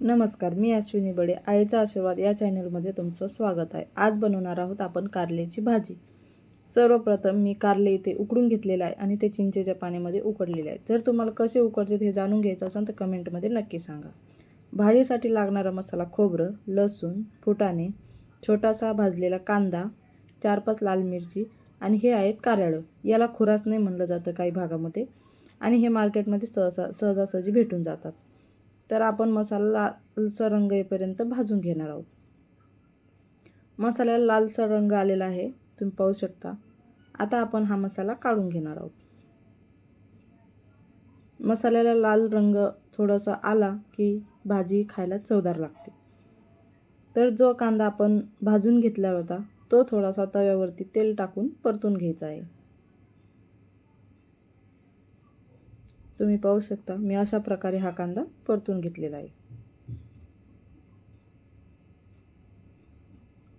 नमस्कार मी अश्विनी बडे. आईचा आशीर्वाद या चॅनलमध्ये तुमचं स्वागत आहे. आज बनवणार आहोत आपण कारल्याची भाजी. सर्वप्रथम मी कारले इथे उकडून घेतलेलं आहे आणि ते चिंचेच्या पाण्यामध्ये उकडलेले आहे. जर तुम्हाला कसे उकडते हे जाणून घ्यायचं असेल तर कमेंटमध्ये नक्की सांगा. भाजीसाठी लागणारा मसाला खोबरं लसूण फुटाणे छोटासा भाजलेला कांदा चार पाच लाल मिरची आणि हे आहेत कारळं. याला खुरास नाही म्हणलं जातं काही भागामध्ये आणि हे मार्केटमध्ये सहसा सहजासहजी भेटून जातात. तर आपण मसाला लालसर रंग येईपर्यंत भाजून घेणार आहोत. मसाल्याला लालसर रंग आलेला आहे तुम्ही पाहू शकता. आता आपण हा मसाला काढून घेणार आहोत. मसाल्याला लाल रंग थोडासा आला की भाजी खायला चवदार लागते. तर जो कांदा आपण भाजून घेतला होता तो थोडासा तव्यावरती तेल टाकून परतून घ्यायचा आहे. तुम्ही पाहू शकता मी अशा प्रकारे हा कांदा परतून घेतलेला आहे.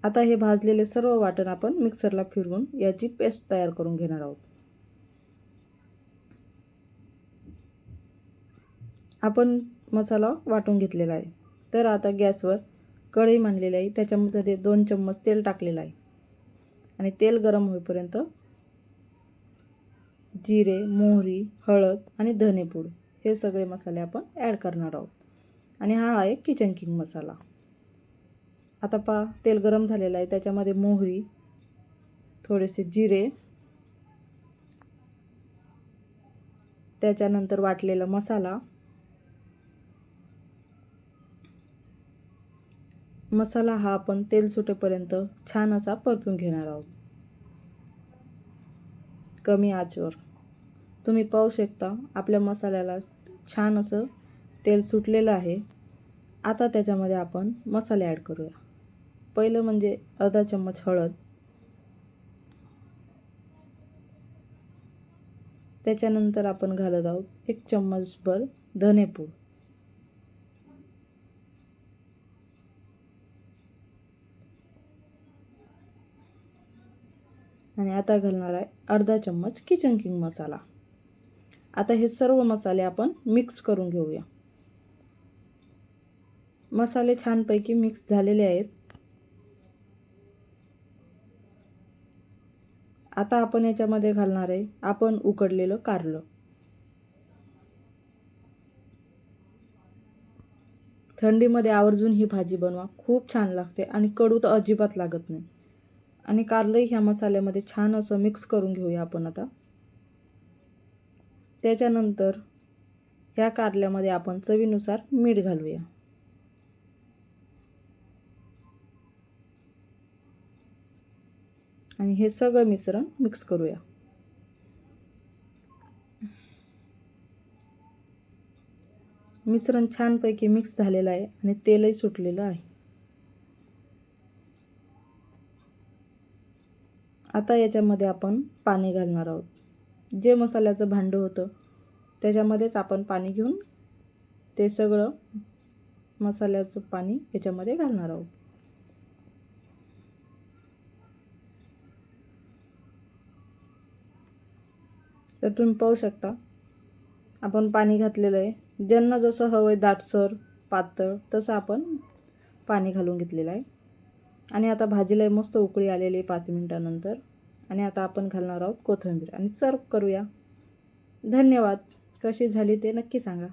आता हे भाजलेले सर्व वाटण आपण मिक्सरला फिरवून याची पेस्ट तयार करून घेणार आहोत. आपण मसाला वाटून घेतलेला आहे. तर आता गॅसवर कढई मांडलेली आहे. त्याच्यामध्ये दोन चम्मच तेल टाकलेलं आहे. आणि तेल गरम होईपर्यंत जिरे मोहरी हळद आणि धनेपूड हे सगळे मसाले आपण ॲड करणार आहोत. आणि हा आहे किचन किंग मसाला. आता पा तेल गरम झालेलं आहे. त्याच्यामध्ये मोहरी थोडेसे जिरे त्याच्यानंतर वाटलेला मसाला मसाला हा आपण तेल सुटेपर्यंत छान असा परतून घेणार आहोत. कमी आचवर. तुम्ही पाहू शकता आपल्या मसाल्याला छान असं तेल सुटलेलं आहे. आता त्याच्यामध्ये आपण मसाले ॲड करूया. पहिलं म्हणजे अर्धा चम्मच हळद. त्याच्यानंतर आपण घालत आहोत एक चम्मचभर धनेपूड. आणि आता घालणार आहे अर्धा चम्मच किचन किंग मसाला. आता हे सर्व मसाले आपण मिक्स करून घेऊया. मसाले छानपैकी मिक्स झालेले आहेत. आता आपण याच्यामध्ये घालणार आहे आपण उकडलेलं कारलं. थंडीमध्ये आवर्जून ही भाजी बनवा. खूप छान लागते आणि कडू तर अजिबात लागत नाही. आणि कारलंही ह्या मसाल्यामध्ये छान असं मिक्स करून घेऊया आपण आता. त्याच्यानंतर ह्या कारल्यामध्ये आपण चवीनुसार मीठ घालूया. आणि हे सगळं मिश्रण मिक्स करूया. मिश्रण छानपैकी मिक्स झालेलं आहे आणि तेलही सुटलेलं आहे. आता याच्यामध्ये आपण पाणी घालणार आहोत. जे मसाल्याचं भांडं होतं त्याच्यामध्येच आपण पाणी घेऊन ते सगळं मसाल्याचं पाणी याच्यामध्ये घालणार आहोत. तर तुम्ही पाहू शकता आपण पाणी घातलेलं आहे. ज्यांना जसं हवं आहे दाटसर पातळ तसं आपण पाणी घालून घेतलेलं आहे. आणि आता भाजीला मस्त उकळी आलेली आहे पाच मिनटानंतर. आणि आता आपण घालणार आहोत कोथिंबीर. आणि सर्व करूया. धन्यवाद. कशी झाली ते नक्की सांगा.